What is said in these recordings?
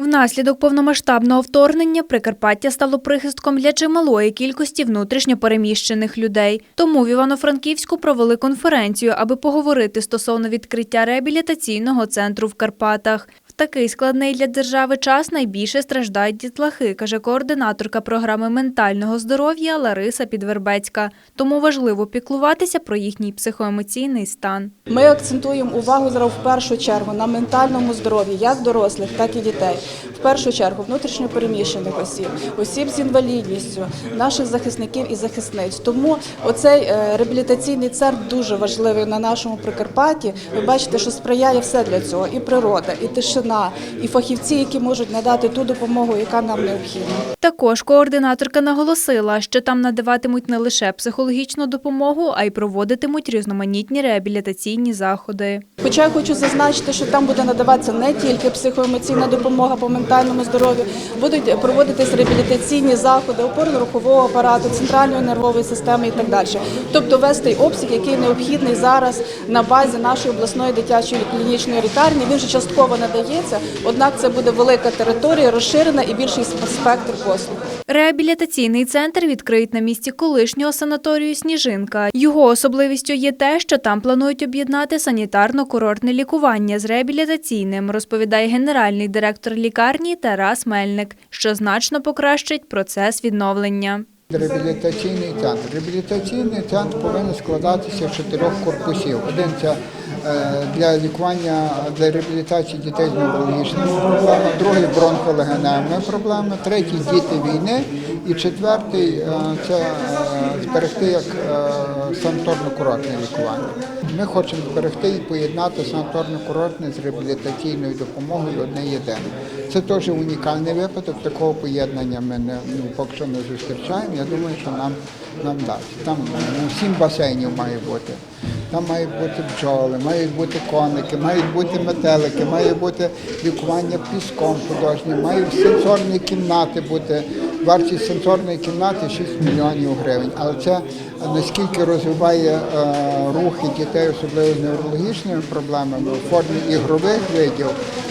Внаслідок повномасштабного вторгнення Прикарпаття стало прихистком для чималої кількості внутрішньопереміщених людей. Тому в Івано-Франківську провели конференцію, аби поговорити стосовно відкриття реабілітаційного центру в Карпатах. В такий складний для держави час найбільше страждають дітлахи, каже координаторка програми ментального здоров'я Лариса Підвербецька. Тому важливо піклуватися про їхній психоемоційний стан. Ми акцентуємо увагу зараз в першу чергу на ментальному здоров'ї як дорослих, так і дітей. В першу чергу внутрішньопереміщених осіб, осіб з інвалідністю, наших захисників і захисниць. Тому оцей е, реабілітаційний центр дуже важливий на нашому Прикарпатті. Ви бачите, що сприяє все для цього: і природа, і тишина, і фахівці, які можуть надати ту допомогу, яка нам необхідна. Також координаторка наголосила, що там надаватимуть не лише психологічну допомогу, а й проводитимуть різноманітні реабілітаційні заходи. Хоча я хочу зазначити, що там буде надаватися не тільки психоемоційна допомога по ментальному здоров'ю, будуть проводитись реабілітаційні заходи опорно-рухового апарату, центральної нервової системи і так далі. Тобто весь той обсяг, який необхідний зараз на базі нашої обласної дитячої клінічної лікарні, він вже частково надається. Однак це буде велика територія, розширена і більший спектр послуг. Реабілітаційний центр відкриють на місці колишнього санаторію Сніжинка. Його особливістю є те, що там планують об'єднати санітарно-курортне лікування з реабілітаційним, розповідає генеральний директор лікарні Тарас Мельник, що значно покращить процес відновлення. Реабілітаційний центр. Реабілітаційний центр повинен складатися з чотирьох корпусів. Один це для лікування для реабілітації дітей з неврологічними проблемами, другий бронхолегеневими проблемами, третій діти війни і четвертий е, це е, зберегти як е, санаторно-курортне лікування. Ми хочемо зберегти і поєднати санаторно-курортне з реабілітаційною допомогою одне єдине. Це теж унікальний випадок. Такого поєднання ми не ну, поки що не зустрічаємо. Я думаю, що нам нам дасть. Там ну, сім басейнів має бути. Там мають бути бджоли, мають бути коники, мають бути метелики, має бути лікування піском художнім, мають сенсорні кімнати бути. Вартість сенсорної кімнати 6 мільйонів гривень. Але це наскільки розвиває е, рухи дітей, особливо з неврологічними проблемами у формі ігрових видів,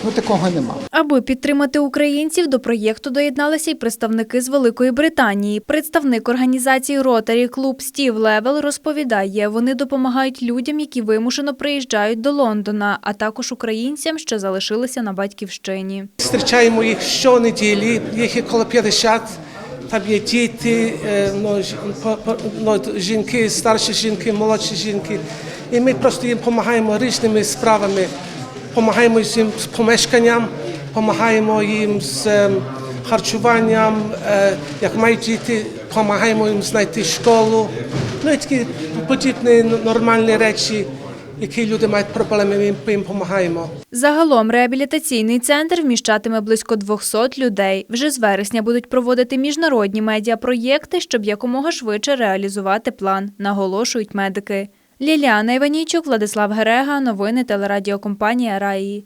ну такого немає. Аби підтримати українців, до проєкту доєдналися й представники з Великої Британії. Представник організації Rotary Club Стів Левел розповідає, вони допомагають людям, які вимушено приїжджають до Лондона, а також українцям, що залишилися на батьківщині. Зустрічаємо їх щонеділі, їх є коло 50. Там є діти, е, ну, ну, жінки, старші жінки, молодші жінки. І ми просто їм допомагаємо різними справами. Допомагаємо їм з помешканням, допомагаємо їм з ем, харчуванням, е, як мають діти, допомагаємо їм знайти школу. Ну і такі подібні нормальні речі, які люди мають проблеми, ми їм допомагаємо. Загалом реабілітаційний центр вміщатиме близько 200 людей. Вже з вересня будуть проводити міжнародні медіапроєкти, щоб якомога швидше реалізувати план, наголошують медики. Ліліана Іванійчук, Владислав Герега, новини телерадіокомпанія Раї.